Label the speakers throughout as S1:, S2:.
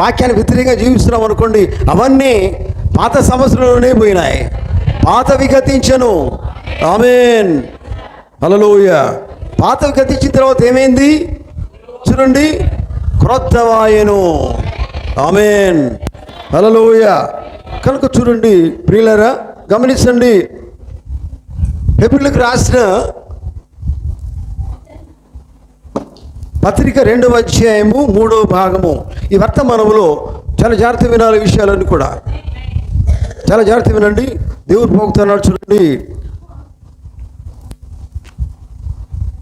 S1: వాక్యాన్ని వ్యతిరేకంగా జీవిస్తున్నాం అనుకోండి అవన్నీ పాత సంవత్సరంలోనే పోయినాయి. పాతవి గతించను ఆమెన్. అలలోయ పాతవి గతించిన తర్వాత ఏమైంది? చూడండి. క్రొత్తవాయను ఆమెన్. అలలోయ కనుక చూడండి ప్రియులరా గమనించండి. హెబ్రిలకు రాసిన పత్రిక రెండవ అధ్యాయము మూడవ భాగము. ఈ వర్తమానములో చాలా జాగ్రత్త వినాలి విషయాలన్నీ కూడా. చాలా జాగ్రత్త వినండి. దేవుడు పోగుతున్నాడు చూడండి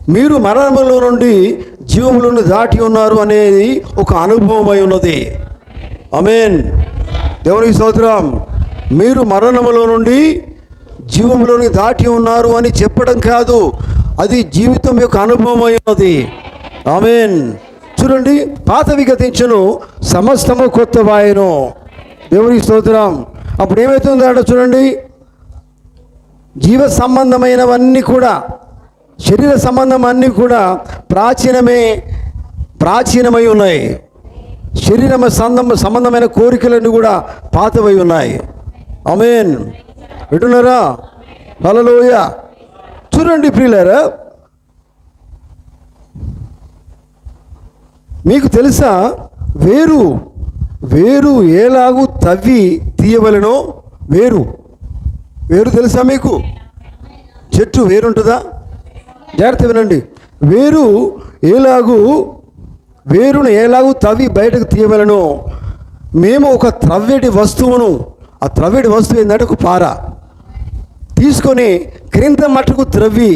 S1: మీరు మరణములో నుండి జీవములను దాటి ఉన్నారు అనేది ఒక అనుభవం అయి ఉన్నది. అమేన్ దేవునికి స్తోత్రం. మీరు మరణములో నుండి జీవంలోని దాటి ఉన్నారు అని చెప్పడం కాదు. అది జీవితం యొక్క అనుభవం ఉన్నది. ఆమెన్. చూడండి పాత విగతించను సమస్తము కొత్త వాయను దేవునికి స్తోత్రం. అప్పుడు ఏమవుతుంది అంటే చూడండి. జీవ సంబంధమైనవన్నీ కూడా శరీర సంబంధం అన్నీ కూడా ప్రాచీనమే ప్రాచీనమై ఉన్నాయి. శరీరం సంబంధం సంబంధమైన కోరికలన్నీ కూడా పాతవై ఉన్నాయి. అమేన్ వింటున్నారా? హలోయ చూడండి ప్రియులారా మీకు తెలుసా? వేరు వేరు ఏలాగు తవ్వి తీయవలెనో వేరు. వేరు తెలుసా మీకు? చెట్టు వేరుంటుందా? జాగ్రత్త వినండి. వేరు ఏలాగు వేరును ఏలాగు తవ్వి బయటకు తీయవలెనో మేము ఒక త్రవ్వేటి వస్తువును ఆ త్రవ్వేటి వస్తువు ఏంటంటే ఒక పార. తీసుకొని క్రింద మట్టుకు త్రవ్వి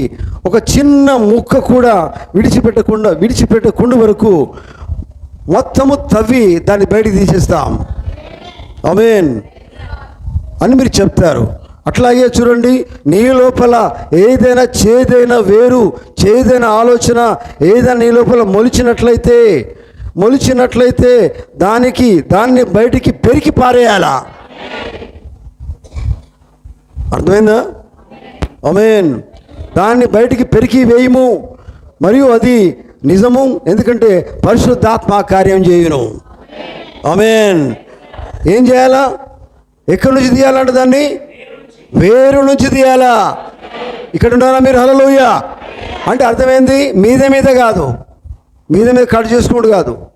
S1: ఒక చిన్న ముక్క కూడా విడిచిపెట్టకుండా విడిచిపెట్టకుండా వరకు మొత్తము తవ్వి దాన్ని బయటికి తీసేస్తాం. అమేన్ అని మీరు చెప్తారు. అట్లాగే చూడండి నీ లోపల ఏదైనా చేదైన వేరు చేదైన ఆలోచన ఏదైనా నీ లోపల మొలిచినట్లయితే మొలిచినట్లయితే దానికి దాన్ని బయటికి పెరికి పారేయాలా? అర్థమైందా? అమేన్ దాన్ని బయటికి పెరికి వేయము. మరియు అది నిజము. ఎందుకంటే పరిశుద్ధాత్మ కార్యం చేయను. అమేన్ ఏం చేయాలా? ఎక్కడి నుంచి తీయాలంటే దాన్ని? వేరు నుంచి తీయాలా? ఇక్కడ ఉండాలా మీరు? హలలోయ అంటే అర్థమైంది మీద మీద కాదు. మీద మీద కట్ చేసుకుంటూ కాదు.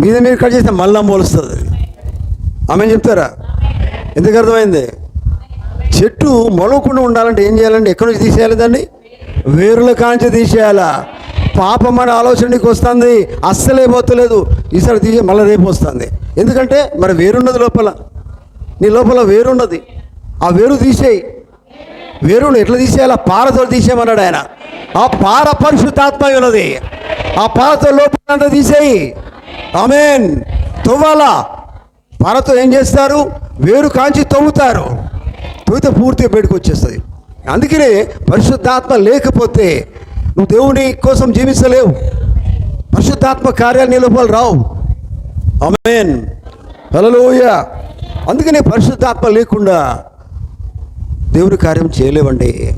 S1: మీద మీద కట్ చేస్తే మళ్ళా మొలుస్తుంది. ఆమె చెప్తారా? ఎందుకు అర్థమైంది? చెట్టు మొలవకుండా ఉండాలంటే ఏం చేయాలంటే ఎక్కడి నుంచి తీసేయాలి దాన్ని? వేరుల కాంచి తీసేయాలా? పాపం అనే ఆలోచన నీకు వస్తుంది. అస్సలే పోతలేదు. ఈసారి తీసి మళ్ళీ రేపు వస్తుంది. ఎందుకంటే మరి వేరున్నది లోపల. నీ లోపల వేరున్నది. ఆ వేరు తీసేయి. వేరును ఎట్లా తీసేయాలి? ఆ పారతో తీసేయమన్నాడు ఆయన. ఆ పార పరిశుద్ధాత్మ ఉన్నది. ఆ పారతో లోపల తీసేయి. ఆమెన్. తవ్వాలా? పారతో ఏం చేస్తారు? వేరు కాంచి తవ్వుతారు. తవ్వితే పూర్తిగా బయటకు వచ్చేస్తుంది. అందుకనే పరిశుద్ధాత్మ లేకపోతే నువ్వు దేవుని కోసం జీవించలేవు. పరిశుద్ధాత్మ కార్యాలు నిలుపాలు రావు. అమేన్ హలోయ అందుకనే పరిశుద్ధాత్మ లేకుండా దేవుని కార్యం చేయలేవండి.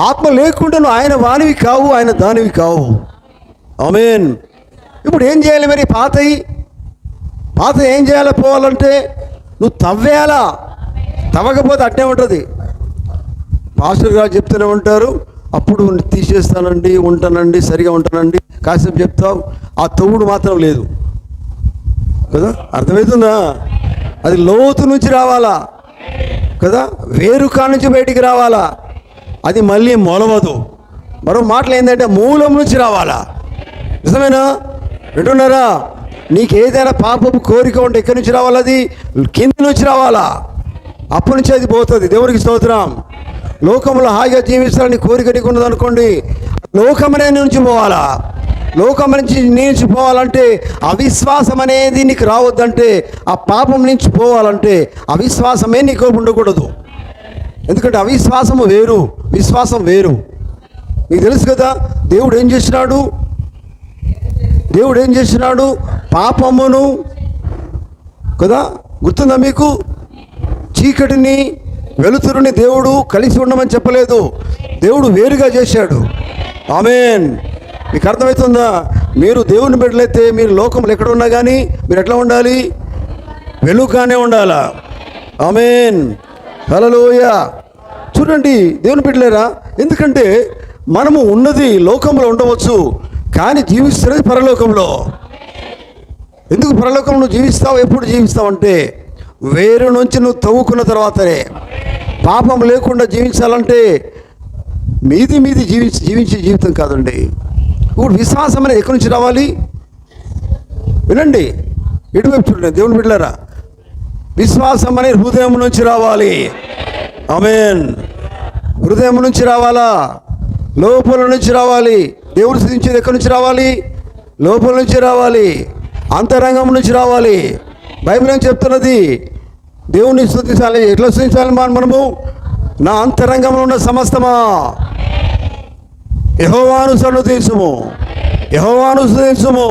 S1: ఆత్మ లేకుండా నువ్వు ఆయన వానివి కావు ఆయన దానివి కావు. అమేన్ ఇప్పుడు ఏం చేయాలి మరి పాతయి? పాత ఏం చేయాలి పోవాలంటే నువ్వు తవ్వేలా తవ్వకపోతే అట్టే ఉంటుంది. మాస్టర్ గారు చెప్తూనే ఉంటారు అప్పుడు తీసేస్తానండి ఉంటానండి సరిగా ఉంటానండి కాసేపు చెప్తావు. ఆ తవ్వుడు మాత్రం లేదు. కదా? అర్థమవుతుందా అది లోతు నుంచి రావాలా? కదా? వేరుకా నుంచి బయటికి రావాలా? అది మళ్ళీ మొలవదు. మరో మాటలు ఏంటంటే మూలం నుంచి రావాలా? నిజమేనా? వింటున్నారా? నీకు ఏదైనా పాపపు కోరిక ఉంటే ఎక్కడి నుంచి రావాలి అది? కింద నుంచి రావాలా? అప్పటి నుంచి అది పోతుంది. దేవునికి స్తోత్రం. లోకంలో హాయిగా జీవించాలని కోరిక నీకు అనుకోండి లోకమనే నుంచి పోవాలా లోకం నుంచి నుంచి పోవాలంటే అవిశ్వాసం అనేది నీకు రావద్దంటే ఆ పాపం నుంచి పోవాలంటే అవిశ్వాసమే నీకు ఉండకూడదు. ఎందుకంటే అవిశ్వాసము వేరు విశ్వాసం వేరు. మీకు తెలుసు కదా దేవుడు ఏం చేసినాడు? దేవుడు ఏం చేసినాడు? పాపమును కదా? గుర్తుందా మీకు? చీకటిని వెలుతురుని దేవుడు కలిసి ఉండమని చెప్పలేదు. దేవుడు వేరుగా చేశాడు. ఆమెన్. మీకు అర్థమవుతుందా? మీరు దేవుని బిడ్డలైతే మీరు లోకంలో ఎక్కడ ఉన్నా కానీ మీరు ఎట్లా ఉండాలి? వెలుగుగానే ఉండాలా? ఆమెన్. హలలోయ చూడండి దేవుని బిడ్డలేరా ఎందుకంటే మనము ఉన్నది లోకంలో ఉండవచ్చు కానీ జీవిస్తున్నది పరలోకంలో. ఎందుకు పరలోకంలో జీవిస్తావు? ఎప్పుడు జీవిస్తావు అంటే వేరు నుంచి నువ్వు తవ్వుకున్న తర్వాతనే. పాపం లేకుండా జీవించాలంటే మీది మీది జీవించి జీవించే జీవితం కాదండి. ఇప్పుడు విశ్వాసం అనేది ఎక్కడి నుంచి రావాలి? వినండి. ఎటువైపు చూడండి. దేవుని బిడ్డారా విశ్వాసం అనే హృదయం నుంచి రావాలి. అమేన్ హృదయం నుంచి రావాలా? లోపల నుంచి రావాలి. దేవుడు స్థితించేది ఎక్కడి నుంచి రావాలి? లోపల నుంచి రావాలి. అంతరంగం నుంచి రావాలి. బైబిల్ ఏం చెప్తున్నది? దేవుని స్థుతించాలి ఎట్లా స్థుతించాలి మనము? నా అంతరంగంలో ఉన్న సమస్తమా? యహోవాను సన్నుతించము యహోవాను స్థుతించుము